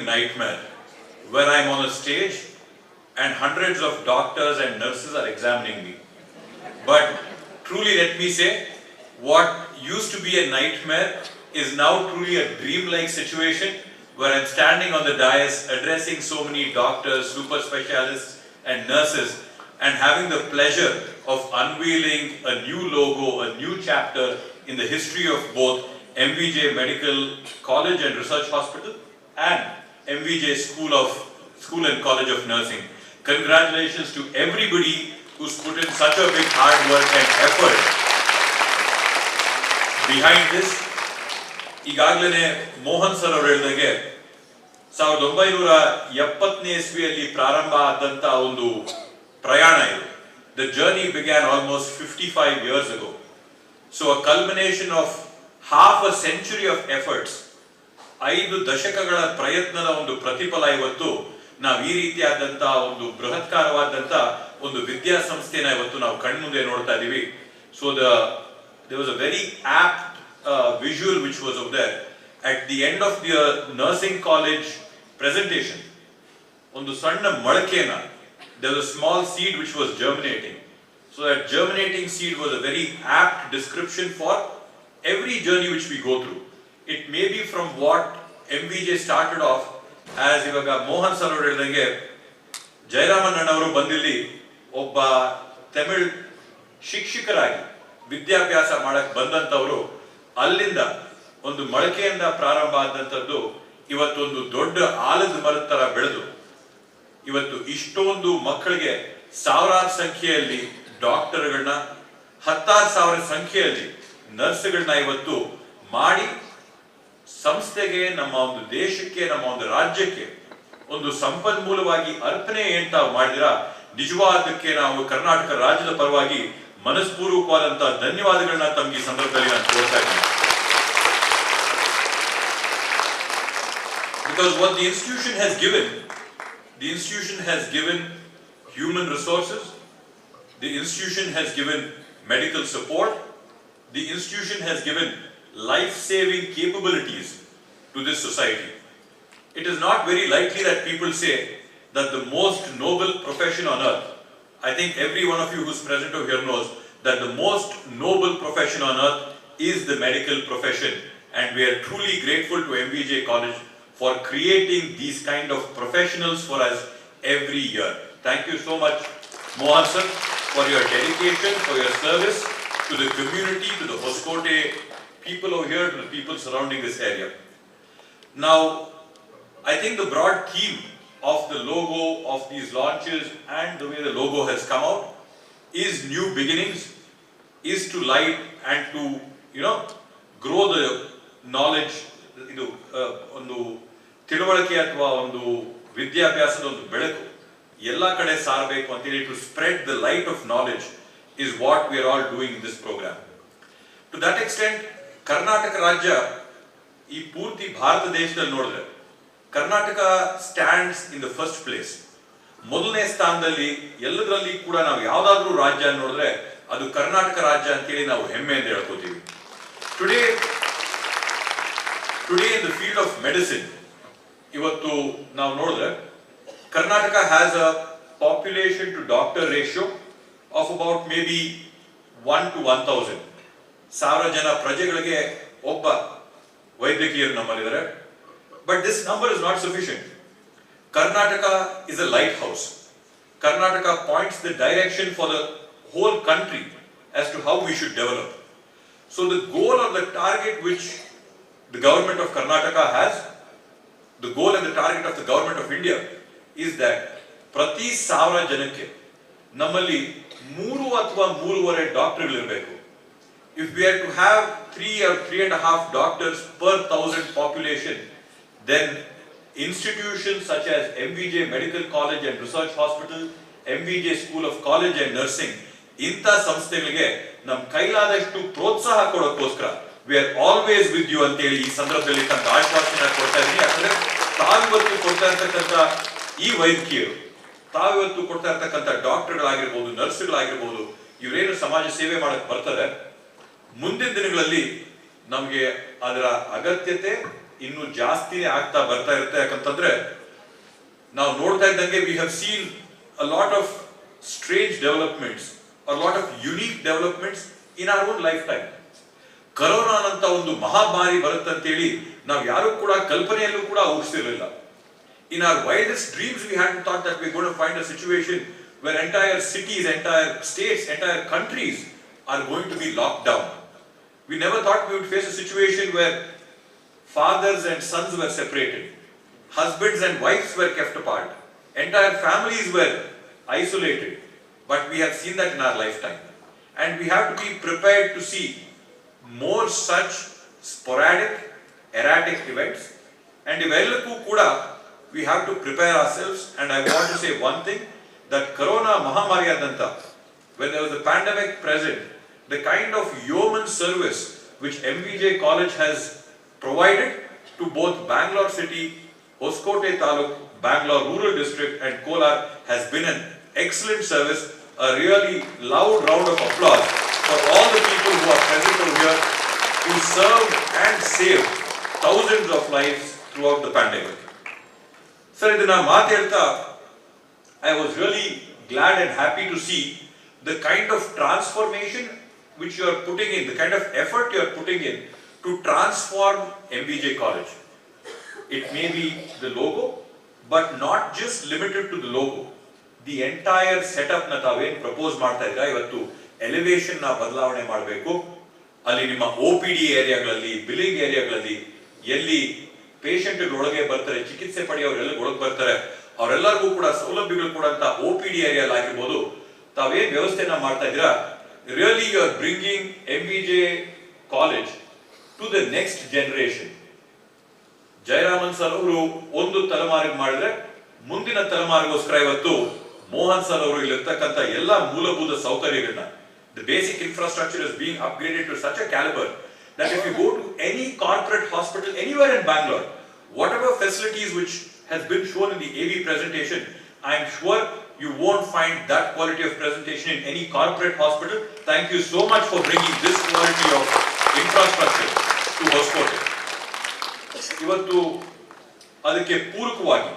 nightmare where I'm on a stage and hundreds of doctors and nurses are examining me. But truly, let me say, what used to be a nightmare is now truly a dreamlike situation where I'm standing on the dais addressing so many doctors, super specialists, and nurses, and having the pleasure of unveiling a new logo, a new chapter in the history of both MVJ Medical College and Research Hospital and MVJ School of School and College of Nursing. Congratulations to everybody who's put in such a big hard work and effort behind this. ಈಗಾಗಲೇ Mohan sir ಅವರು ಹೇಳಿದಾಗೆ ಸಾವಿರದ ಒಂಬೈನೂರ ಎಪ್ಪತ್ತನೇ ಇಸ್ವಿಯಲ್ಲಿ ಪ್ರಾರಂಭ ಆದಂತ ಒಂದು ಪ್ರಯಾಣ ಇದು the journey began almost fifty five years ago so a culmination of half a century of efforts ಐದು ದಶಕಗಳ ಪ್ರಯತ್ನದ ಒಂದು ಪ್ರತಿಫಲ ಇವತ್ತು ನಾವು ಈ ರೀತಿಯಾದಂತಹ ಒಂದು ಬೃಹತ್ಕಾರವಾದಂತ ಒಂದು ವಿದ್ಯಾಸಂಸ್ಥೆನ ಇವತ್ತು ನಾವು ಕಣ್ಮುಂದೆ ನೋಡ್ತಾ ಇದೀವಿ so the there was a very apt uh, visual which was over there at the end of the uh, nursing ಒಂದು ಸಣ್ಣ ಮೊಳಕೆನ there was a small seed which was germinating so that germinating seed was a very apt description for every journey which we go through it from what from what J started off as ಇವಾಗ Mohan sir ಅವರು ಹೇಳಿದಂಗೆ ಜಯರಾಮನ್ ಅಣ್ಣವರು ಬಂದಿಲ್ಲಿ ಒಬ್ಬ ತಮಿಳ್ ಶಿಕ್ಷಕರಾಗಿ ವಿದ್ಯಾಭ್ಯಾಸ ಮಾಡಕ್ ಬಂದಂತವರು ಅಲ್ಲಿಂದ ಒಂದು ಮೊಳಕೆಯಿಂದ ಪ್ರಾರಂಭ ಆದಂತದ್ದು ಇವತ್ತೊಂದು ದೊಡ್ಡ ಆಲದ ಮರದ ತರ ಬೆಳೆದು, ಇವತ್ತು ಇಷ್ಟೊಂದು ಮಕ್ಕಳಿಗೆ ಸಾವಿರಾರು ಸಂಖ್ಯೆಯಲ್ಲಿ ಡಾಕ್ಟರ್ಗಳನ್ನ, ಹತ್ತಾರು ಸಾವಿರ ಸಂಖ್ಯೆಯಲ್ಲಿ ನರ್ಸ್ಗಳನ್ನ ಇವತ್ತು ಮಾಡಿ ಸಂಸ್ಥೆಗೆ ನಮ್ಮ ಒಂದು ದೇಶಕ್ಕೆ ನಮ್ಮ ಒಂದು ರಾಜ್ಯಕ್ಕೆ ಒಂದು ಸಂಪನ್ಮೂಲವಾಗಿ ಅರ್ಪಣೆ ಏನ್ ತಾವು ಮಾಡಿದಿರ ನಿಜವಾದಕ್ಕೆ ನಾವು ಕರ್ನಾಟಕ ರಾಜ್ಯದ ಪರವಾಗಿ ಮನಸ್ಪೂರ್ವಕವಾದಂತಹ ಧನ್ಯವಾದಗಳನ್ನ ತಮಗೆ ಈ ಸಂದರ್ಭದಲ್ಲಿ ನಾನು ತೋರ್ತಾ ಇದ್ದೀನಿ Because what the institution has given, the institution has given human resources, the institution has given medical support, the institution has given life-saving capabilities to this society. It is not very likely that people say that the most noble profession on earth, I think every one of you who's present over here knows that the most noble profession on earth is the medical profession and we are truly grateful to MVJ College for creating these kind of professionals for us every year. Thank you so much, Mohan sir, for your dedication, for your service to the community, to the Hoskote people over here, to the people surrounding this area. Now, I think the broad theme of the logo of these launches and the way the logo has come out is new beginnings, is to light and to, you know, grow the knowledge, ಇದು ಆ, ಒಂದು ತಿಳುವಳಿಕೆ ಅಥವಾ ಒಂದು ವಿದ್ಯಾಭ್ಯಾಸದ ಒಂದು ಬೆಳಕು ಎಲ್ಲ ಕಡೆ ಸಾರಬೇಕು ಅಂತೇಳಿ to spread the light of knowledge is what we are all doing this programme to that extent Karnataka ರಾಜ್ಯ ಈ ಪೂರ್ತಿ ಭಾರತ ದೇಶದಲ್ಲಿ ನೋಡಿದ್ರೆ Karnataka stands in the first place ಮೊದಲನೇ ಸ್ಥಾನದಲ್ಲಿ ಎಲ್ಲದರಲ್ಲಿ ಕೂಡ ನಾವು ಯಾವ್ದಾದ್ರೂ ರಾಜ್ಯ ನೋಡಿದ್ರೆ ಅದು ಕರ್ನಾಟಕ ರಾಜ್ಯ ಅಂತೇಳಿ ನಾವು ಹೆಮ್ಮೆ ಅಂತ ಹೇಳ್ಕೋತೀವಿ. Today today in the field of medicine ಇವತ್ತು ನಾವು ನೋಡಿದ್ರೆ Karnataka has a population to doctor ratio of about maybe one to one thousand ಸಾವಿರ ಜನ ಪ್ರಜೆಗಳಿಗೆ ಒಬ್ಬ ವೈದ್ಯಕೀಯರು ನಮ್ಮಲ್ಲಿದ್ದಾರೆ. But this number is not sufficient Karnataka is a lighthouse Karnataka points the direction for the whole country as to how we should develop so the goal of the target which the government of Karnataka has the goal and the target of the government of India is that ಪ್ರತಿ ಸಾವಿರ ಜನಕ್ಕೆ ನಮ್ಮಲ್ಲಿ ಮೂರು ಅಥವಾ ಮೂರುವರೆ ಡಾಕ್ಟರ್ಗಳಿರಬೇಕು. To have three or three and half doctors per thousand population then institution such as M V J medical college and research hospital M V J school of college and nursing ಇಂಥ ಸಂಸ್ಥೆಗಳಿಗೆ ನಮ್ಮ ಕೈಲಾದಷ್ಟು ಪ್ರೋತ್ಸಾಹ ಕೊಡೋಕ್ಕೋಸ್ಕರ we are always with you ಅಂತೇಳಿ ಈ ಸಂದರ್ಭದಲ್ಲಿ ತಮ್ಮ ಆಶ್ವಾಸನೆ ಕೊಡ್ತಾ ಇದ್ದೀನಿ. ಯಾಕಂದ್ರೆ ತಾವಿವತ್ತು ಕೊಡ್ತಾ ಇರ್ತಕ್ಕಂಥ ಈ ವೈದ್ಯಕೀಯರು, ತಾವಿವತ್ತು ಕೊಡ್ತಾ ಇರ್ತಕ್ಕಂಥ ಡಾಕ್ಟರ್ಗಳಾಗಿರ್ಬೋದು, ನರ್ಸ್ಗಳಾಗಿರ್ಬೋದು, ಇವರೇನು ಸಮಾಜ ಸೇವೆ ಮಾಡಕ್ ಮುಂದಿನ ದಿನಗಳಲ್ಲಿ ನಮಗೆ ಅದರ ಅಗತ್ಯತೆ ಇನ್ನು ಜಾಸ್ತಿನೇ ಆಗ್ತಾ ಬರ್ತಾ ಇರುತ್ತೆ. ಯಾಕಂತಂದ್ರೆ ನಾವು ನೋಡ್ತಾ ಇದ್ದಂಗೆ we have seen a lot of strange developments lot of unique developments in our own lifetime corona ಅಂತ ಒಂದು ಮಹಾಮಾರಿ ಬರುತ್ತಂತೇಳಿ ನಾವು ಯಾರು ಕೂಡ ಕಲ್ಪನೆಯಲ್ಲೂ ಕೂಡ ಊಹಿಸಿರಲಿಲ್ಲ in our wildest dreams we had thought that we would find a situation where entire cities entire states entire countries are going to be locked down. We never thought we would face a situation where fathers and sons were separated, husbands and wives were kept apart, entire families were isolated. But we have seen that in our lifetime. And we have to be prepared to see more such sporadic, erratic events. And Ivelku Kuda, we have to prepare ourselves. And I want to say one thing that Corona Mahamariyadanta, when there was a pandemic present, the kind of yeoman service which MVJ College has provided to both Bangalore city, Hoskote Taluk, Bangalore rural district and Kolar has been an excellent service. A really loud round of applause for all the people who are present over here to serve and save thousands of lives throughout the pandemic. Sir, I was really glad and happy to see the kind of transformation putting in the kind of effort you are putting in to transform M B J college it may be the logo but not just limited to the logo the entire ಸೆಟಪ್ನ ತಾವೇನ್ propose ಮಾಡ್ತಾ ಇದ್ದೀರಾ? ಇವತ್ತು ಎಲಿವೇಶನ್ನ ಬದಲಾವಣೆ ಮಾಡಬೇಕು. ಅಲ್ಲಿ ನಿಮ್ಮ O P D ಏರಿಯಾಗಳಲ್ಲಿ ಬಿಲ್ಲಿಂಗ್ ಏರಿಯಾಗಳಲ್ಲಿ ಎಲ್ಲಿ ಪೇಷಂಟ್ಗಳು ಒಳಗೆ ಬರ್ತಾರೆ, ಚಿಕಿತ್ಸೆ ಪಡೆಯೋರೆಲ್ಲ ಒಳಗೆ ಬರ್ತಾರೆ, ಅವರೆಲ್ಲರಿಗೂ ಕೂಡ ಸೌಲಭ್ಯಗಳು ಕೊಡುವಂತ ಒ ಪಿ ಡಿ ಏರಿಯಲ್ ಆಗಿರ್ಬೋದು, ತಾವೇನ್ ವ್ಯವಸ್ಥೆನ ಮಾಡ್ತಾ ಇದ್ದೀರಾ? Really you are bringing M college to the next generation Jayaraman sir ಅವರು ಒಂದು ತಲೆಮಾರಿಗೆ ಮಾಡಿದ್ರೆ ಮುಂದಿನ ತಲೆಮಾರಿಗೋಸ್ಕರ ಇವತ್ತು ಮೋಹನ್ ಸರ್ ಅವರು ಇಲ್ಲಿರ್ತಕ್ಕಂಥ ಎಲ್ಲ ಮೂಲಭೂತ ಸೌಕರ್ಯಗಳನ್ನ the basic infrastructure is being upgraded to such a calibre that if you go to any corporate hospital anywhere in Bangalore whatever facilities which been shown in the AV presentation I am sure you won't find that quality of presentation in any corporate hospital. Thank you so much for bringing this quality of infrastructure to Hoskote. ಇವತ್ತು ಅದಕ್ಕೆ ಪೂರಕವಾಗಿ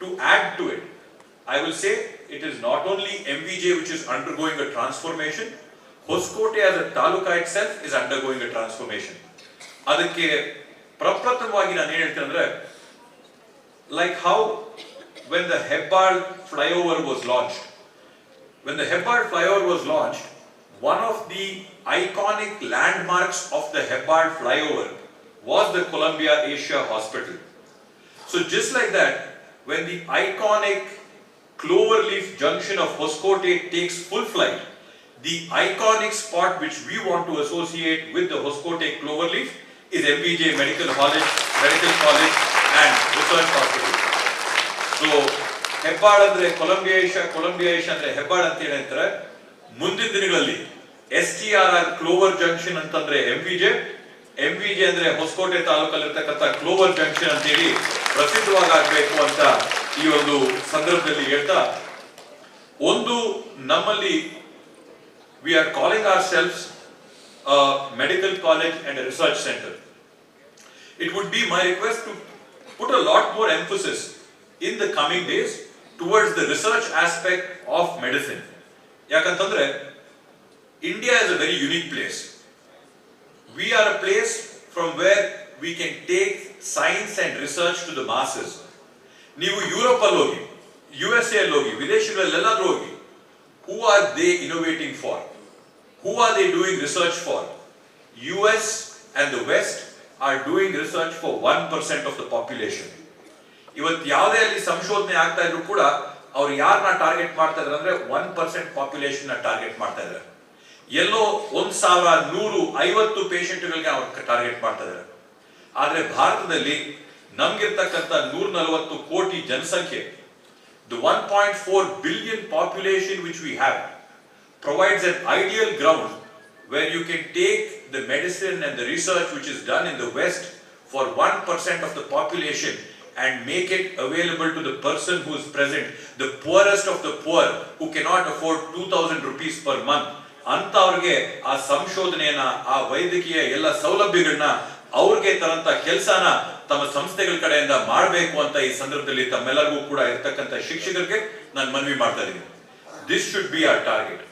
to add to it I will say it is not only M V J which is undergoing a transformation Hoskote as a taluka itself is undergoing a transformation ಅದಕ್ಕೆ ಪ್ರಪ್ರಥಮವಾಗಿ ನಾನು ಏನ್ ಹೇಳ್ತೇನೆ ಅಂದ್ರೆ like how when the Hebbal flyover was launched, when the Hebbal flyover was launched, one of the iconic landmarks of the Hebbal flyover was the Columbia Asia Hospital. So just like that, when the iconic Cloverleaf junction of Hoskote takes full flight, the iconic spot which we want to associate with the Hoskote Cloverleaf is MBJ Medical College, Medical College and Research Hospital. So Hebbal ಅಂದ್ರೆ Columbia Asia Columbia Asia ಅಂದ್ರೆ ಹೆಬ್ಬಾಳ್ ಅಂತ ಅಂತಾರೆ. ಮುಂದಿನ ದಿನಗಳಲ್ಲಿ S T R R clover junction ಅಂತಂದ್ರೆ M V J, M V J ಅಂದ್ರೆ Hosakote ತಾಲೂಕಲ್ಲಿರ್ತಕ್ಕಂಥ clover junction ಅಂತೇಳಿ ಪ್ರಸಿದ್ಧವಾಗಬೇಕು ಅಂತ ಈ ಒಂದು ಸಂದರ್ಭದಲ್ಲಿ ಹೇಳ್ತಾ, ಒಂದು ನಮ್ಮಲ್ಲಿ we are calling our self medical college and research centre it would be my request to put a lot more emphasis in the coming days towards the research aspect of medicine. ಯಾಕಂತಂದ್ರೆ India is a very unique place. We are a place from where we can take science and research to the masses. ನೀವು Europe ಅಲ್ಲಿ ಹೋಗಿ U S A ಅಲ್ಲಿ ಹೋಗಿ ವಿದೇಶಗಳಲ್ಲೆಲ್ಲಾದ್ರೂ ಹೋಗಿ who are they innovating for who are they doing research for U S and the west are doing research for one percent of the population ಇವತ್ತು ಯಾವುದೇ ಅಲ್ಲಿ ಸಂಶೋಧನೆ ಆಗ್ತಾ ಇದ್ರು ಕೂಡ ಅವ್ರು ಯಾರನ್ನ ಟಾರ್ಗೆಟ್ ಮಾಡ್ತಾ ಇದ್ರು ಅಂದ್ರೆ ಒನ್ ಪರ್ಸೆಂಟ್ ಪಾಪ್ಯುಲೇಷನ್ ಟಾರ್ಗೆಟ್ ಮಾಡ್ತಾ ಇದ್ರು. ಎಲ್ಲೋ ಒಂದ್ ಸಾವಿರ ನೂರು, ಐವತ್ತು ಪೇಷಂಟ್ಗಳಿಗೆ ಅವ್ರು ಟಾರ್ಗೆಟ್ ಮಾಡ್ತಾ ಇದ್ರು. ಆದ್ರೆ ಭಾರತದಲ್ಲಿ ನಮ್ಗಿರ್ತಕ್ಕಂಥ ನೂರ ನಲವತ್ತು ಕೋಟಿ ಜನಸಂಖ್ಯೆ the one point four billion population which we have provides an ideal ground where you can take the medicine and the research which is done in the West for 1% of the population and make it available to the person who is present, the poorest of the poor who cannot afford 2000 rupees per month. ಅಂತವ್ರಿಗೆ ಆ ಸಂಶೋಧನೆಯನ್ನ ಆ ವೈದ್ಯಕೀಯ ಎಲ್ಲ ಸೌಲಭ್ಯಗಳನ್ನ ಅವ್ರಿಗೆ ತರಂತ ಕೆಲಸನ ತಮ್ಮ ಸಂಸ್ಥೆಗಳ ಕಡೆಯಿಂದ ಮಾಡಬೇಕು ಅಂತ ಈ ಸಂದರ್ಭದಲ್ಲಿ ತಮ್ಮೆಲ್ಲರಿಗೂ ಕೂಡ ಇರ್ತಕ್ಕಂಥ ಶಿಕ್ಷಕರಿಗೆ ನಾನು ಮನವಿ ಮಾಡ್ತಾ ಇದ್ದೀನಿ this should be our target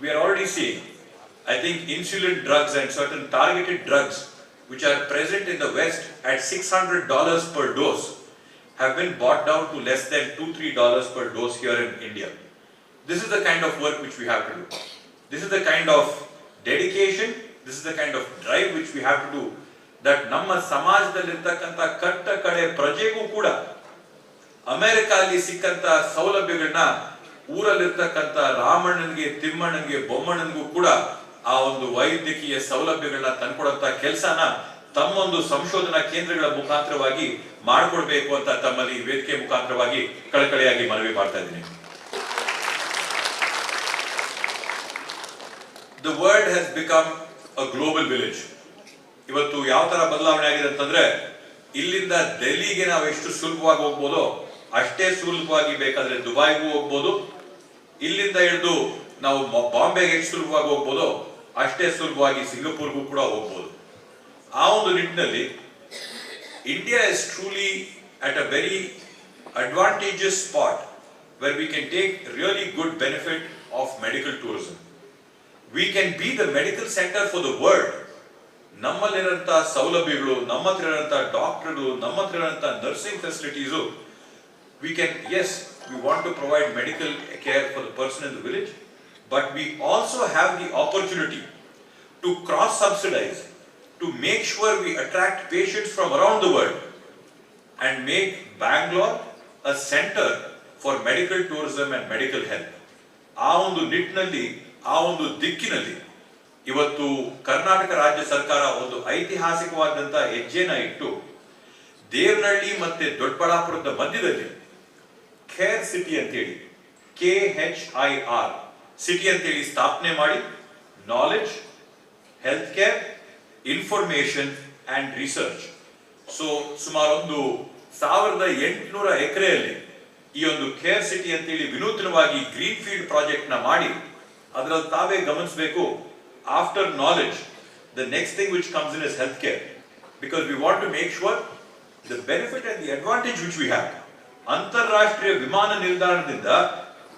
we are already seeing, I think insulin drugs and certain targeted drugs which are present in the West at $600 per dose have been bought down to less than two, three dollars per dose here in India. This is the kind of work which we have to do. This is the kind of dedication, this is the kind of drive which we have to do that ನಮ್ಮ ಸಮಾಜದಲ್ಲಿರ್ತಕ್ಕಂಥ ಕಟ್ಟ ಕಡೆ ಪ್ರಜೆಗೂ ಕೂಡ America ಅಲ್ಲಿ ಸಿಕ್ಕಂತ ಸೌಲಭ್ಯಗಳನ್ನ ಊರಲ್ಲಿರ್ತಕ್ಕಂಥ ರಾಮಣ್ಣನಿಗೆ ತಿಮ್ಮಣ್ಣನಿಗೆ ಬೊಮ್ಮಣ್ಣನಿಗೂ ಕೂಡ ಆ ಒಂದು ವೈದ್ಯಕೀಯ ಸೌಲಭ್ಯಗಳನ್ನ ತಂದ್ಕೊಡಂತ ಕೆಲಸನ ತಮ್ಮೊಂದು ಸಂಶೋಧನಾ ಕೇಂದ್ರಗಳ ಮುಖಾಂತರವಾಗಿ ಮಾಡಿಕೊಡ್ಬೇಕು ಅಂತ ತಮ್ಮಲ್ಲಿ ವೇದಿಕೆ ಮುಖಾಂತರವಾಗಿ ಕಳಕಳಿಯಾಗಿ ಮನವಿ ಮಾಡ್ತಾ ಇದ್ದೀನಿ. The world has become a global village ಇವತ್ತು ಯಾವ ತರ ಬದಲಾವಣೆ ಆಗಿದೆ ಅಂತಂದ್ರೆ, ಇಲ್ಲಿಂದ ಡೆಲ್ಲಿಗೆ ನಾವು ಎಷ್ಟು ಸುಲಭವಾಗಿ ಹೋಗ್ಬೋದೋ ಅಷ್ಟೇ ಸುಲಭವಾಗಿ ಬೇಕಾದ್ರೆ ದುಬೈಗೂ ಹೋಗ್ಬೋದು. ಇಲ್ಲಿಂದ ಹಿಡಿದು ನಾವು ಬಾಂಬೆಗೆ ಎಷ್ಟು ಸುಲಭವಾಗಿ ಹೋಗ್ಬೋದೋ ಅಷ್ಟೇ ಸುಲಭವಾಗಿ ಸಿಂಗಪುರ್ಗೂ ಕೂಡ ಹೋಗ್ಬೋದು. ಆ ಒಂದು ನಿಟ್ಟಿನಲ್ಲಿ India is truly at a very advantageous spot where we can take really good benefit of medical tourism we can be the medical centre for the world ನಮ್ಮಲ್ಲಿರೋಂಥ ಸೌಲಭ್ಯಗಳು ನಮ್ಮ ಹತ್ರ ಇರೋಂಥ ಡಾಕ್ಟರ್ಗಳು ನಮ್ಮ ಹತ್ರ ಇರೋಂಥ nursing facilities we can, yes we want to provide medical care for the person in the village but we also have the opportunity to cross subsidize to make sure we attract patients from around the world and make bangalore a center for medical tourism and medical health ಆ ಒಂದು ನಿಟ್ಟಿನಲ್ಲಿ ಆ ಒಂದು ದಿಕ್ಕಿನಲ್ಲಿ ಇವತ್ತು ಕರ್ನಾಟಕ ರಾಜ್ಯ ಸರ್ಕಾರ ಒಂದು ಐತಿಹಾಸಿಕವಾದಂತಹ ಹೆಜ್ಜೆನ ಇಟ್ಟು ದೇವನಹಳ್ಳಿ ಮತ್ತೆ ದೊಡ್ಡಬಳ್ಳಾಪುರದ ಮಧ್ಯದಲ್ಲಿ ಖೇರ್ ಸಿಟಿ ಅಂತೇಳಿ K H I R city ಅಂತೇಳಿ ಸ್ಥಾಪನೆ ಮಾಡಿ knowledge health care information and research so ಸುಮಾರು ಒಂದು ಸಾವಿರದ ಎಂಟುನೂರ ಎಕರೆಯಲ್ಲಿ ಈ ಒಂದು ಕೇರ್ ಸಿಟಿ ಅಂತೇಳಿ ವಿನೂತನವಾಗಿ ಗ್ರೀನ್ ಫೀಲ್ಡ್ ಪ್ರಾಜೆಕ್ಟ್ನ ಮಾಡಿ ಅದರಲ್ಲಿ ತಾವೇ ಗಮನಿಸಬೇಕು after knowledge the next thing which comes in is health care because we want to make sure the benefit and the advantage which we have ಅಂತಾರಾಷ್ಟ್ರೀಯ ವಿಮಾನ ನಿಲ್ದಾಣದಿಂದ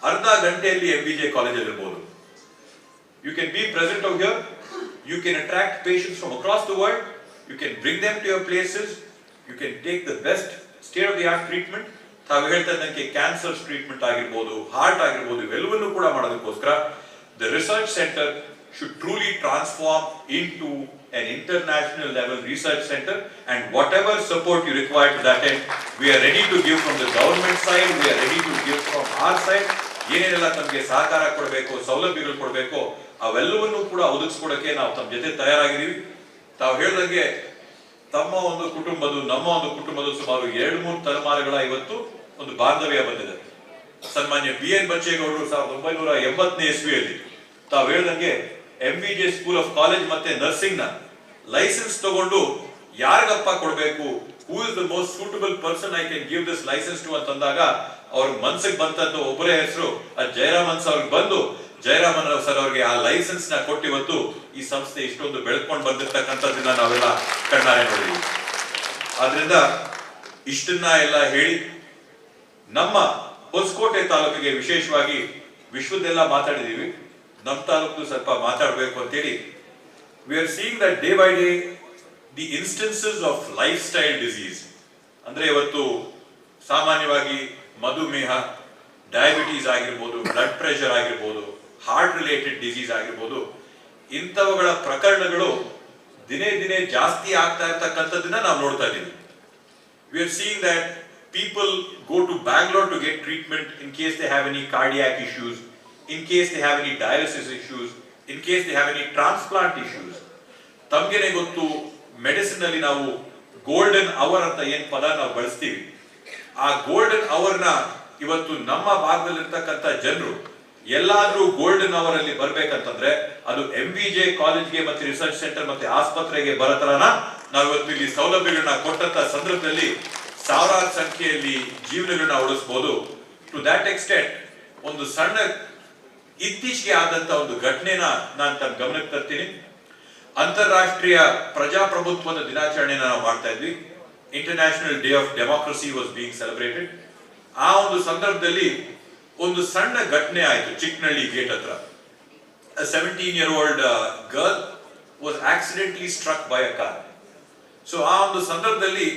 ಅರ್ಧ ಗಂಟೆಯಲ್ಲಿ ಎಂ ಬಿ ಜೆ ಕಾಲೇಜಲ್ಲಿ ಇರ್ಬೋದು You can be present over here. You can attract patients from across the world. You can bring them to your places. You can take the best state of the art treatment. ತಾವು ಹೇಳ್ತಾ ಇದ್ದಂಗೆ cancer treatment ಆಗಿರ್ಬೋದು heart ಆಗಿರ್ಬೋದು ಇವೆಲ್ಲವನ್ನೂ ಕೂಡ ಮಾಡೋದಕ್ಕೋಸ್ಕರ the research centre should truly transform into an international level research center and whatever support you require to that end, we are ready to give from the government side, we are ready to give from our side ಏನೇನೆಲ್ಲ ತಮಗೆ ಸಹಕಾರ ಕೊಡಬೇಕು, ಸೌಲಭ್ಯಗಳು ಕೊಡಬೇಕು, ಅವೆಲ್ಲವನ್ನೂ ಕೂಡ ಒದಗಿಸ್ಕೊಡಕ್ಕೆ ನಾವು ತಮ್ಮ ಜೊತೆ ತಯಾರಾಗಿದ್ದೀವಿ. ತಾವು ಹೇಳ್ದಂಗೆ ತಮ್ಮ ಒಂದು ಕುಟುಂಬದ ನಮ್ಮ ಒಂದು ಕುಟುಂಬದ ಸುಮಾರು ಎರಡು ಮೂರು ತಲೆಮಾರುಗಳ ಇವತ್ತು ಒಂದು ಬಾಂಧವ್ಯ ಬಂದಿದೆ. ಸನ್ಮಾನ್ಯ ಬಿ ಎನ್ ಬಚ್ಚೇಗೌಡರು ಸಾವಿರದ ಒಂಬೈನೂರ ಎಂಬತ್ತನೇ ಇಸ್ವಿಯಲ್ಲಿ ತಾವು ಹೇಳ್ದಂಗೆ M B J school of college ಮತ್ತೆ ನರ್ಸಿಂಗ್ನ ಲೈಸೆನ್ಸ್ ತಗೊಂಡು ಯಾರಿಗಪ್ಪ ಕೊಡಬೇಕು who is the most suitable person I can give this licence to ಅಂತಂದಾಗ ಅವ್ರ ಮನ್ಸಿಗೆ ಬಂತದ್ದು ಒಬ್ಬರೇ ಹೆಸರು, ಆ ಜಯರಾಮನ್ ಸರ್ ಅವ್ರಿಗೆ ಬಂದು, ಜಯರಾಮನ್ ರಾವ್ ಸರ್ ಅವ್ರಿಗೆ ಆ ಲೈಸೆನ್ಸ್ನ ಕೊಟ್ಟು ಇವತ್ತು ಈ ಸಂಸ್ಥೆ ಇಷ್ಟೊಂದು ಬೆಳ್ಕೊಂಡು ಬಂದಿರ್ತಕ್ಕಂಥದ್ದನ್ನ ನಾವೆಲ್ಲ ಕಣ್ಣಾರೆ ನೋಡಿದ್ವಿ. ಆದ್ರಿಂದ ಇಷ್ಟನ್ನ ಎಲ್ಲ ಹೇಳಿ ನಮ್ಮ ಹೊಸಕೋಟೆ ತಾಲೂಕಿಗೆ ವಿಶೇಷವಾಗಿ ವಿಶ್ವದೆಲ್ಲ ಮಾತಾಡಿದೀವಿ. ನಮ್ಮ ತಾಲೂಕು ಸ್ವಲ್ಪ ಮಾತಾಡಬೇಕು ಅಂತೇಳಿ. We are seeing that day by day the instances of lifestyle disease ಅಂದ್ರೆ ಇವತ್ತು ಸಾಮಾನ್ಯವಾಗಿ ಮಧುಮೇಹ ಡಯಾಬಿಟೀಸ್ ಆಗಿರ್ಬೋದು ಬ್ಲಡ್ ಪ್ರೆಷರ್ ಆಗಿರ್ಬೋದು ಹಾರ್ಟ್ ರಿಲೇಟೆಡ್ ಡಿಸೀಸ್ ಆಗಿರ್ಬೋದು ಇಂಥವುಗಳ ಪ್ರಕರಣಗಳು ದಿನೇ ದಿನೇ ಜಾಸ್ತಿ ಆಗ್ತಾ ಇರ್ತಕ್ಕಂಥದ್ದನ್ನ ನಾವು ನೋಡ್ತಾ ಇದ್ದೀವಿ we are seeing that people go to Bangalore to get treatment in case they have any cardiac issues, in case they have any dialysis issues, in case they have any transplant issues. ತಮ್ಗೆನೆ ಗೊತ್ತು medicine ಅಲ್ಲಿ ನಾವು golden hour ಅಂತ ಏನ್ ಪದ ನಾವು ಬಳಸ್ತೀವಿ ಆ golden ಅವರ್ನ ಇವತ್ತು ನಮ್ಮ ಭಾಗದಲ್ಲಿರ್ತಕ್ಕಂಥ ಜನರು ಎಲ್ಲಾದ್ರೂ ಗೋಲ್ಡನ್ ಅವರ್ ಅಲ್ಲಿ ಬರ್ಬೇಕಂತಂದ್ರೆ ಅದು ಎಂ ವಿ ಜೆ ಕಾಲೇಜ್ಗೆ ಮತ್ತೆ ರಿಸರ್ಚ್ ಸೆಂಟರ್ ಮತ್ತೆ ಆಸ್ಪತ್ರೆಗೆ ಬರೋ ತರನ ನಾವು ಇವತ್ತು ಇಲ್ಲಿ ಸೌಲಭ್ಯಗಳನ್ನ ಕೊಟ್ಟಂತ ಸಂದರ್ಭದಲ್ಲಿ ಸಾವಿರಾರು ಸಂಖ್ಯೆಯಲ್ಲಿ ಜೀವನಗಳನ್ನ ಉಳಿಸಬಹುದು ಟು ದ್ಯಾಟ್ ಎಕ್ಸ್ಟೆಂಟ್ ಒಂದು ಸಣ್ಣ ಇತ್ತೀಚೆಗೆ ಆದಂತ ಒಂದು ಘಟನೆನ ನಾನು ತಮ್ಮ ಗಮನಕ್ಕೆ ತರ್ತೀನಿ. ಅಂತಾರಾಷ್ಟ್ರೀಯ ಪ್ರಜಾಪ್ರಭುತ್ವದ ದಿನಾಚರಣೆನ ನಾವು ಮಾಡ್ತಾ ಇದ್ವಿ. International day of democracy was being celebrated ಆ ಒಂದು ಸಂದರ್ಭದಲ್ಲಿ ಒಂದು ಸಣ್ಣ ಘಟನೆ ಆಯಿತು ಚಿಕ್ಕನಹಳ್ಳಿ ಗೇಟ್ ಹತ್ರ. Seventeen year old girl was accidentally struck by a car so ಆ ಒಂದು ಸಂದರ್ಭದಲ್ಲಿ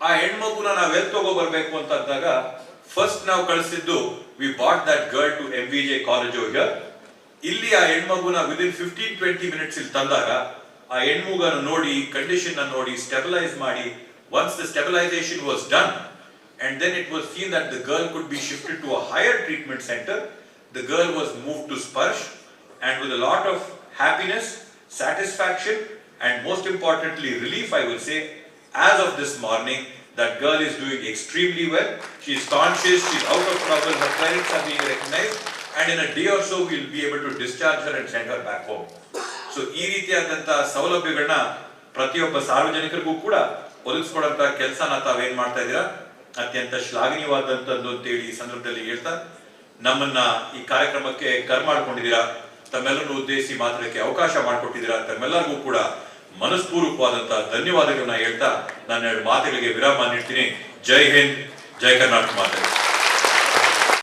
ಆ ಹೆಣ್ಮಗುನ ನಾವ್ ಎಲ್ಲಿ ತಗೋ ಬರಬೇಕು ಅಂತ ಅಂದಾಗ ಫಸ್ಟ್ ನಾವು ಕಳಿಸಿದ್ದು we brought that girl to M V J college here ಇಲ್ಲಿ ಆ ಹೆಣ್ಮಗುನ ವಿದಿನ್ ಫಿಫ್ಟೀನ್ ಟ್ವೆಂಟಿ ಮಿನಿಟ್ಸ್ ಇಲ್ಲಿ ತಂದಾಗ, ಆ ಹೆಣ್ಮಗನ ನೋಡಿ ಕಂಡೀಷನ್ ನೋಡಿ ಸ್ಟೆಬಿಲೈಸ್ ಮಾಡಿ Once the stabilisation was done and then it was seen that the girl could be shifted to a higher treatment center. The girl was moved to Sparsh and with a lot of happiness, satisfaction, and most importantly, relief, I will say, as of this morning, that girl is doing extremely well. She is conscious, she is out of trouble, her parents are being recognized, and in a day or so, we'll be able to discharge her and send her back home. So ಈ ರೀತಿಯಾದಂತ ಸೌಲಭ್ಯಗಳನ್ನ ಪ್ರತಿಯೊಬ್ಬ ಸಾರ್ವಜನಿಕರಿಗೂ ಕೂಡ ಒದಗಿಸ್ಕೊಡಂತ ಕೆಲಸನ ತಾವೇನ್ ಮಾಡ್ತಾ ಇದ್ದೀರಾ? ಅತ್ಯಂತ ಶ್ಲಾಘನೀಯವಾದಂತದ್ದು ಅಂತೇಳಿ ಈ ಸಂದರ್ಭದಲ್ಲಿ ಹೇಳ್ತಾ, ನಮ್ಮನ್ನ ಈ ಕಾರ್ಯಕ್ರಮಕ್ಕೆ ಕರ್ ಮಾಡ್ಕೊಂಡಿದ್ದೀರಾ? ತಮ್ಮೆಲ್ಲರನ್ನು ಉದ್ದೇಶಿಸಿ ಮಾತಾಡಕ್ಕೆ ಅವಕಾಶ ಮಾಡಿಕೊಟ್ಟಿದ್ದೀರಾ? ತಮ್ಮೆಲ್ಲರಿಗೂ ಕೂಡ ಮನಸ್ಪೂರ್ವಕವಾದಂತಹ ಧನ್ಯವಾದಗಳನ್ನ ಹೇಳ್ತಾ, ನಾನು ಎರಡು ಮಾತುಗಳಿಗೆ ವಿರಾಮ ನೀಡ್ತೀನಿ. ಜೈ ಹಿಂದ್, ಜೈ ಕರ್ನಾಟಕ ಮಾತೆ.